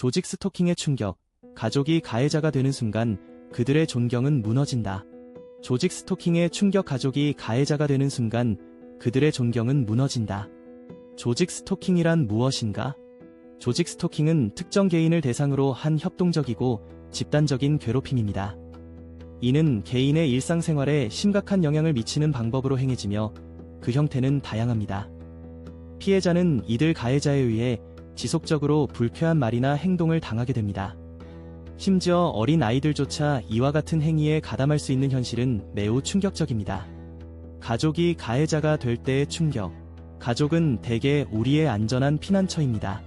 조직 스토킹의 충격, 가족이 가해자가 되는 순간 그들의 존경은 무너진다. 조직 스토킹의 충격 가족이 가해자가 되는 순간 그들의 존경은 무너진다. 조직 스토킹이란 무엇인가? 조직 스토킹은 특정 개인을 대상으로 한 협동적이고 집단적인 괴롭힘입니다. 이는 개인의 일상생활에 심각한 영향을 미치는 방법으로 행해지며 그 형태는 다양합니다. 피해자는 이들 가해자에 의해 지속적으로 불쾌한 말이나 행동을 당하게 됩니다. 심지어 어린 아이들조차 이와 같은 행위에 가담할 수 있는 현실은 매우 충격적입니다. 가족이 가해자가 될 때의 충격. 가족은 대개 우리의 안전한 피난처입니다.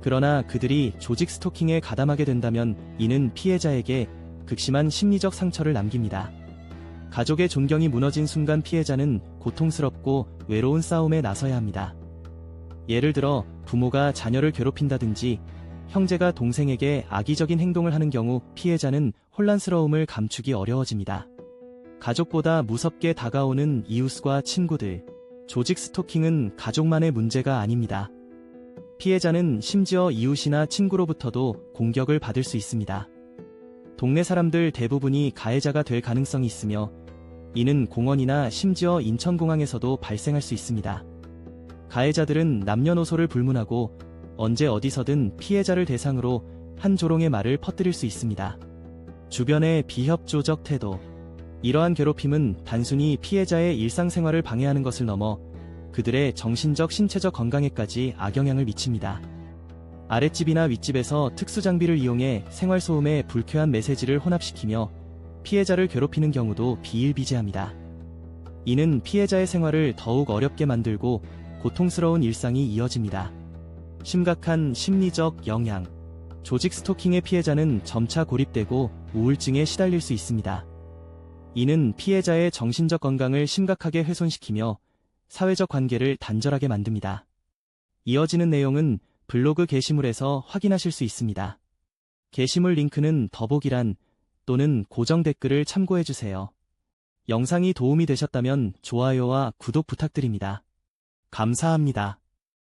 그러나 그들이 조직 스토킹에 가담하게 된다면 이는 피해자에게 극심한 심리적 상처를 남깁니다. 가족의 존경이 무너진 순간 피해자는 고통스럽고 외로운 싸움에 나서야 합니다. 예를 들어 부모가 자녀를 괴롭힌다든지 형제가 동생에게 악의적인 행동을 하는 경우 피해자는 혼란스러움을 감추기 어려워집니다. 가족보다 무섭게 다가오는 이웃과 친구들. 조직 스토킹은 가족만의 문제가 아닙니다. 피해자는 심지어 이웃이나 친구로부터도 공격을 받을 수 있습니다. 동네 사람들 대부분이 가해자가 될 가능성이 있으며 이는 공원이나 심지어 인천공항에서도 발생할 수 있습니다. 가해자들은 남녀노소를 불문하고 언제 어디서든 피해자를 대상으로 한 조롱의 말을 퍼뜨릴 수 있습니다. 주변의 비협조적 태도. 이러한 괴롭힘은 단순히 피해자의 일상생활을 방해하는 것을 넘어 그들의 정신적 신체적 건강에까지 악영향을 미칩니다. 아랫집이나 윗집에서 특수장비를 이용해 생활소음에 불쾌한 메시지를 혼합시키며 피해자를 괴롭히는 경우도 비일비재합니다. 이는 피해자의 생활을 더욱 어렵게 만들고 고통스러운 일상이 이어집니다. 심각한 심리적 영향. 조직 스토킹의 피해자는 점차 고립되고 우울증에 시달릴 수 있습니다. 이는 피해자의 정신적 건강을 심각하게 훼손시키며 사회적 관계를 단절하게 만듭니다. 이어지는 내용은 블로그 게시물에서 확인하실 수 있습니다. 게시물 링크는 더보기란 또는 고정 댓글을 참고해주세요. 영상이 도움이 되셨다면 좋아요와 구독 부탁드립니다. 감사합니다.